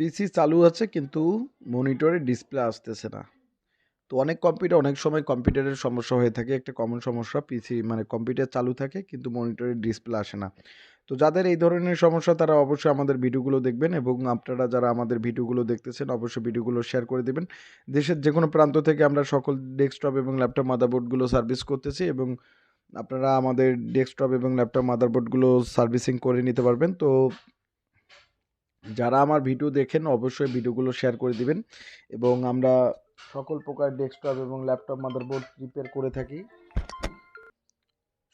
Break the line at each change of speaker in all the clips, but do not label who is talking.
পিসি চালু আছে, কিন্তু মনিটরে ডিসপ্লে আসতেছে না। তো অনেক কম্পিউটার অনেক সময় কম্পিউটারের সমস্যা হয়ে থাকে। একটা কমন সমস্যা পিসি মানে কম্পিউটার চালু থাকে, কিন্তু মনিটরে ডিসপ্লে আসে না। তো যাদের এই ধরনের সমস্যা, তারা অবশ্যই আমাদের ভিডিওগুলো দেখবেন এবং আপনারা যারা আমাদের ভিডিওগুলো দেখতেছেন, অবশ্যই ভিডিওগুলো শেয়ার করে দেবেন। দেশের যে কোনো প্রান্ত থেকে আমরা সকল ডেস্কটপ এবং ল্যাপটপ মাদারবোর্ডগুলো সার্ভিস করতেছি এবং আপনারা আমাদের ডেস্কটপ এবং ল্যাপটপ মাদারবোর্ডগুলো সার্ভিসিং করে নিতে পারবেন। তো যারা আমার ভিডিও দেখেন, অবশ্যই ভিডিওগুলো শেয়ার করে দিবেন। এবং আমরা সকল প্রকার ডেস্কটপ এবং ল্যাপটপ মাদারবোর্ড রিপেয়ার করে থাকি।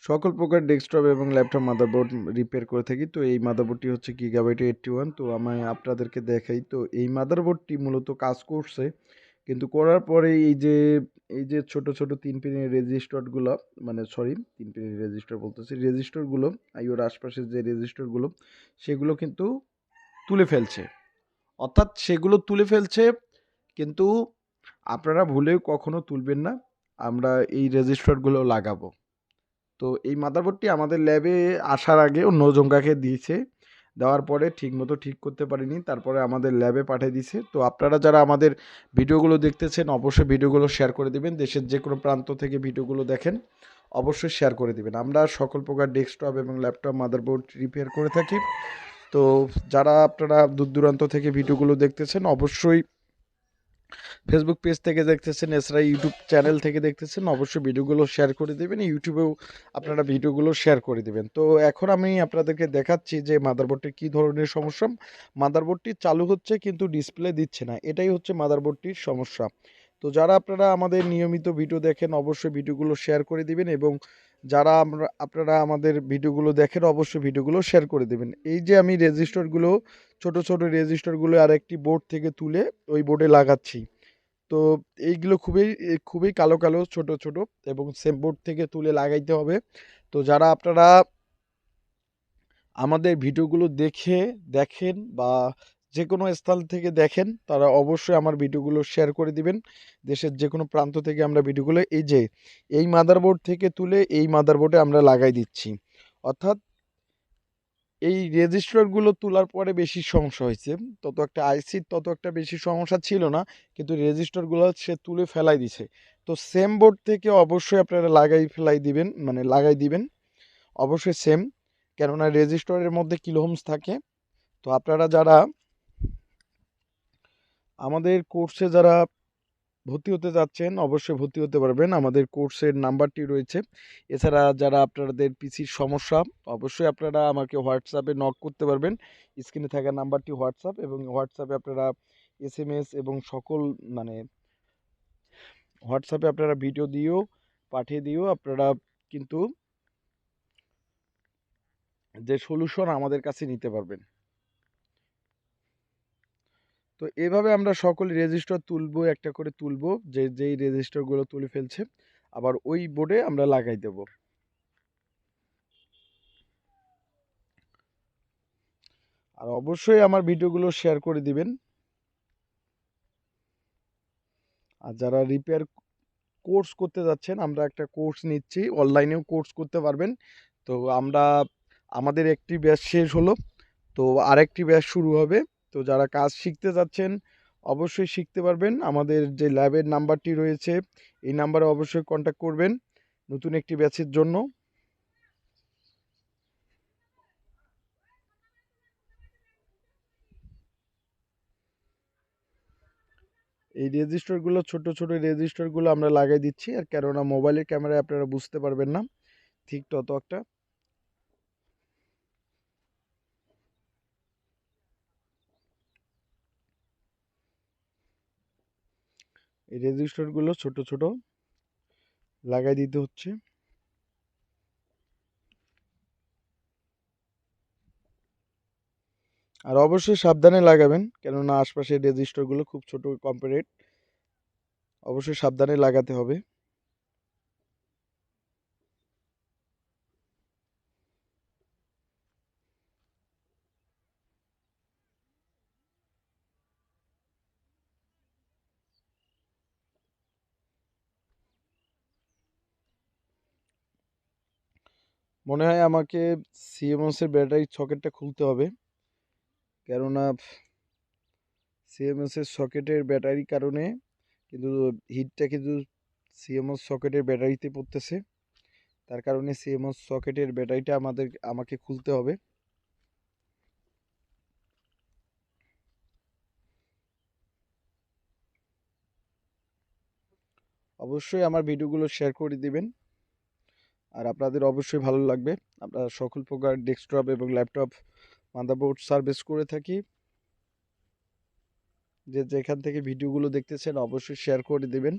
সকল প্রকার ডেস্কটপ এবং ল্যাপটপ মাদারবোর্ড রিপেয়ার করে থাকি। তো এই মাদারবোর্ডটি হচ্ছে গিগাবাইট এইটটি ওয়ান তো আমি আপনাদেরকে দেখাই, তো এই মাদারবোর্ডটি মূলত কাজ করছে। কিন্তু করার পরে এই যে এই যে ছোট ছোট তিন পিনের রেজিস্টারগুলো মানে সরি তিন পিনের রেজিস্টার বলতেছি। রেজিস্টারগুলো এই ওর আশপাশের যে রেজিস্টারগুলো সেগুলো কিন্তু তুলে ফেলছে। অর্থাৎ সেগুলো তুলে ফেলছে, কিন্তু আপনারা ভুলেও কখনো তুলবেন না, আমরা এই রেজিস্টারগুলো লাগাবো। তো এই মাদারবোর্ডটি আমাদের ল্যাবে আসার আগে অন্য জঙ্কাকে দিয়েছে, দেওয়ার পরে ঠিকমতো ঠিক করতে পারিনি, তারপরে আমাদের ল্যাবে পাঠিয়ে দিয়েছে। তো আপনারা যারা আমাদের ভিডিওগুলো দেখতেছেন, অবশ্যই ভিডিওগুলো শেয়ার করে দিবেন, দেশের যে কোনো প্রান্ত থেকে ভিডিওগুলো দেখেন, অবশ্যই শেয়ার করে দিবেন। আমরা সকল প্রকার ডেস্কটপ এবং ল্যাপটপ, মাদারবোর্ড রিপেয়ার করে থাকি। তো যারা আপনারা দূর দূরান্ত থেকে ভিডিওগুলো দেখতেছেন, অবশ্যই ফেসবুক পেজ থেকে দেখতেছেন এছাড়া ইউটিউব চ্যানেল থেকে দেখতেছেন, অবশ্যই ভিডিওগুলো শেয়ার করে দেবেন ইউটিউবেও আপনারা ভিডিওগুলো শেয়ার করে দেবেন। তো এখন আমি আপনাদেরকে দেখাচ্ছি যে মাদারবোর্ডটির কী ধরনের সমস্যা। মাদারবোর্ডটি চালু হচ্ছে কিন্তু ডিসপ্লে দিচ্ছে না। এটাই হচ্ছে মাদারবোর্ডটির সমস্যা। তো যারা আপনারা আমাদের নিয়মিত ভিডিও দেখেন, অবশ্যই ভিডিওগুলো শেয়ার করে দিবেন এবং যারা আমরা, আপনারা আমাদের ভিডিওগুলো দেখেন, অবশ্যই ভিডিওগুলো শেয়ার করে দেবেন। এই যে আমি রেজিস্টারগুলো ছোট ছোট রেজিস্টারগুলো আর একটি বোর্ড থেকে তুলে ওই বোর্ডে লাগাচ্ছি। তো এইগুলো খুবই খুবই কালো কালো, ছোট ছোট এবং সেম বোর্ড থেকে তুলে লাগাইতে হবে। তো যারা আপনারা আমাদের ভিডিওগুলো দেখে, দেখেন বা যে কোনো স্থান থেকে দেখেন, তারা অবশ্যই আমার ভিডিওগুলো শেয়ার করে দিবেন। দেশের যে কোনো প্রান্ত থেকে আমরা ভিডিওগুলো, এই যে, এই মাদারবোর্ড থেকে তুলে এই মাদারবোর্ডে আমরা লাগাই দিচ্ছি। অর্থাৎ, এই রেজিস্টারগুলো তোলার পরে বেশি সমস্যা হয়েছে। তত একটা আইসির তত একটা বেশি সমস্যা ছিল না, কিন্তু রেজিস্টারগুলো সে তুলে ফেলাই দিছে। তো সেম বোর্ড থেকে অবশ্যই আপনারা লাগাই ফেলাই দিবেন মানে লাগাই দিবেন। অবশ্যই সেম কেননা রেজিস্টারের মধ্যে কিলোহোমস থাকে। তো আপনারা যারা আমাদের কোর্সে যারা ভর্তি হতে যাচ্ছেন, অবশ্যই ভর্তি হতে পারবেন। আমাদের কোর্সের নাম্বারটি রয়েছে। এছাড়া যারা আপনাদের পিসির সমস্যা, অবশ্যই আপনারা আমাকে হোয়াটসঅ্যাপে নক করতে পারবেন। স্ক্রিনে থাকা নাম্বারটি হোয়াটসঅ্যাপ এবং হোয়াটসঅ্যাপে আপনারা এস এবং সকল মানে হোয়াটসঅ্যাপে আপনারা ভিডিও দিয়েও পাঠিয়ে দিয়েও আপনারা কিন্তু যে সলিউশন আমাদের কাছে নিতে পারবেন। তো এভাবে আমরা সকল রেজিস্টার তুলবো, একটা করে তুলবো, যে, যেই রেজিস্টারগুলো তুলে ফেলছে, আবার ওই বোর্ডে আমরা লাগাই দেব। আর অবশ্যই আমার ভিডিওগুলো শেয়ার করে দিবেন। আর যারা রিপেয়ার কোর্স করতে যাচ্ছেন, আমরা একটা কোর্স নিচ্ছি অনলাইনেও কোর্স করতে পারবেন। তো আমরা, আমাদের একটি ব্যাচ শেষ হলো, তো আরেকটি ব্যাচ শুরু হবে। তো যারা কাজ শিখতে যাচ্ছেন, অবশ্যই শিখতে পারবেন। আমাদের যে ল্যাবের নাম্বারটি রয়েছে, এই নাম্বারে অবশ্যই কন্ট্যাক্ট করবেন নতুন একটি ব্যাচের জন্য। এই রেজিস্টারগুলো, ছোট ছোট রেজিস্টারগুলো আমরা লাগাই দিচ্ছি, আর কেননা মোবাইলের ক্যামেরায় আপনারা বুঝতে পারবেন না, ঠিক তত একটা এই রেজিস্টারগুলো ছোট ছোট লাগাই দিতে হচ্ছে। আর অবশ্যই সাবধানে লাগাবেন, কেননা আশপাশের রেজিস্টারগুলো খুব ছোট কম্পারেট অবশ্যই সাবধানে লাগাতে হবে। মনে হয় আমাকে সিএমএসের ব্যাটারির সকেটটা খুলতে হবে। কেননা সিএমএস এর সকেটের ব্যাটারির কারণে কিন্তু হিটটা কিন্তু সিএমএস সকেটের ব্যাটারিতে পড়তেছে। তার কারণে সিএমএস সকেটের ব্যাটারিটা আমাদের, আমাকে খুলতে হবে। অবশ্যই আমার ভিডিওগুলো শেয়ার করে দিবেন। আর আপনাদের অবশ্যই ভালো লাগবে। আমরা সকল প্রকার ডেস্কটপ এবং ল্যাপটপ মাদারবোর্ড সার্ভিস করে থাকি। যে যেখান থেকে ভিডিওগুলো দেখতেছেন, অবশ্যই শেয়ার করে দিবেন।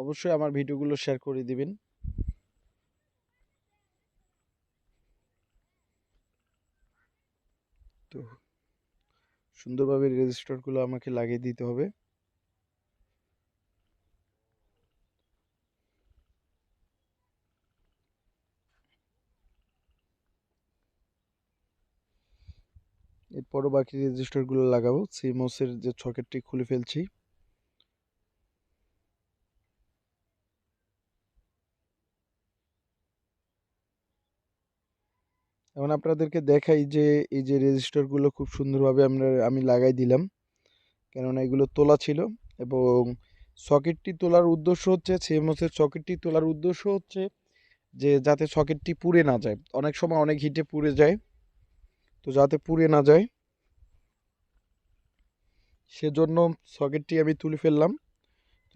অবশ্যই আমার ভিডিওগুলো শেয়ার করে দিবেন। তো সুন্দরভাবে রেজিস্টারগুলো আমাকে লাগিয়ে দিতে হবে। এরপরও বাকি রেজিস্টারগুলো লাগাবো। সিমোসের যে সকেটটি খুলে ফেলছি। এখন আপনাদেরকে দেখাই যে, এই যে রেজিস্টারগুলো খুব সুন্দরভাবে আমরা, আমি লাগাই দিলাম। কেননা এগুলো তোলা ছিল এবং সকেটটি তোলার উদ্দেশ্য হচ্ছে সিএমএসের সকেটটি তোলার উদ্দেশ্য হচ্ছে যে, যাতে সকেটটি পুড়ে না যায়। অনেক সময় অনেক হিটে পুড়ে যায়। তো যাতে পুড়ে না যায়, সেজন্য সকেটটি আমি তুলে ফেললাম।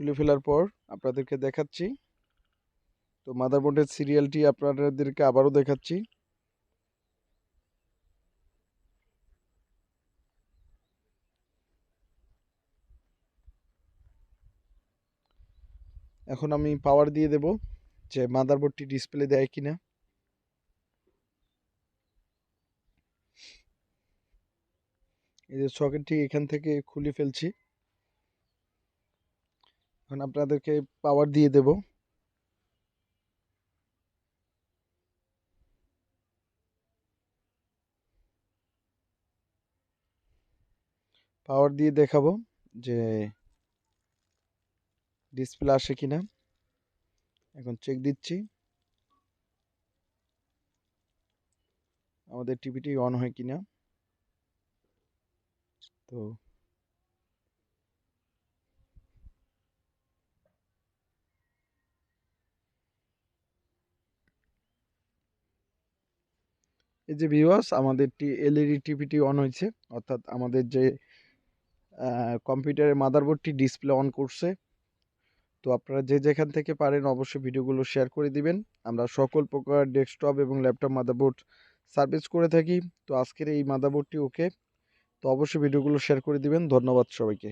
তুলে ফেলার পর আপনাদেরকে দেখাচ্ছি। তো মাদারবোর্ডের সিরিয়ালটি আপনাদেরকে আবারও দেখাচ্ছি। এখন আমি পাওয়ার দিয়ে দেব যে মাদারবোর্ডটি ডিসপ্লে দেয় কিনা। এই যে সকেটটি এখান থেকে খুলে ফেলছি। এখন আপনাদেরকে পাওয়ার দিয়ে দেব। পাওয়ার দিয়ে দেখাবো যে ডিসপ্লে আসে কিনা? এখন চেক দিচ্ছি। আমাদের টিভিটি অন হয় কিনা? তো এই যে ভিউয়ার্স আমাদের এলইডি টিভিটি অন হয়েছে। অর্থাৎ আমাদের যে কম্পিউটারের মাদারবোর্ডটি ডিসপ্লে অন করছে। তো আপনারা যে যেখান থেকে পারেন অবশ্যই ভিডিওগুলো শেয়ার করে দিবেন। আমরা সকল প্রকার ডেস্কটপ এবং ল্যাপটপ মাদারবোর্ড সার্ভিস করে থাকি। তো আজকের এই মাদারবোর্ডটি ওকে তো অবশ্যই ভিডিওগুলো শেয়ার করে দিবেন। ধন্যবাদ সবাইকে।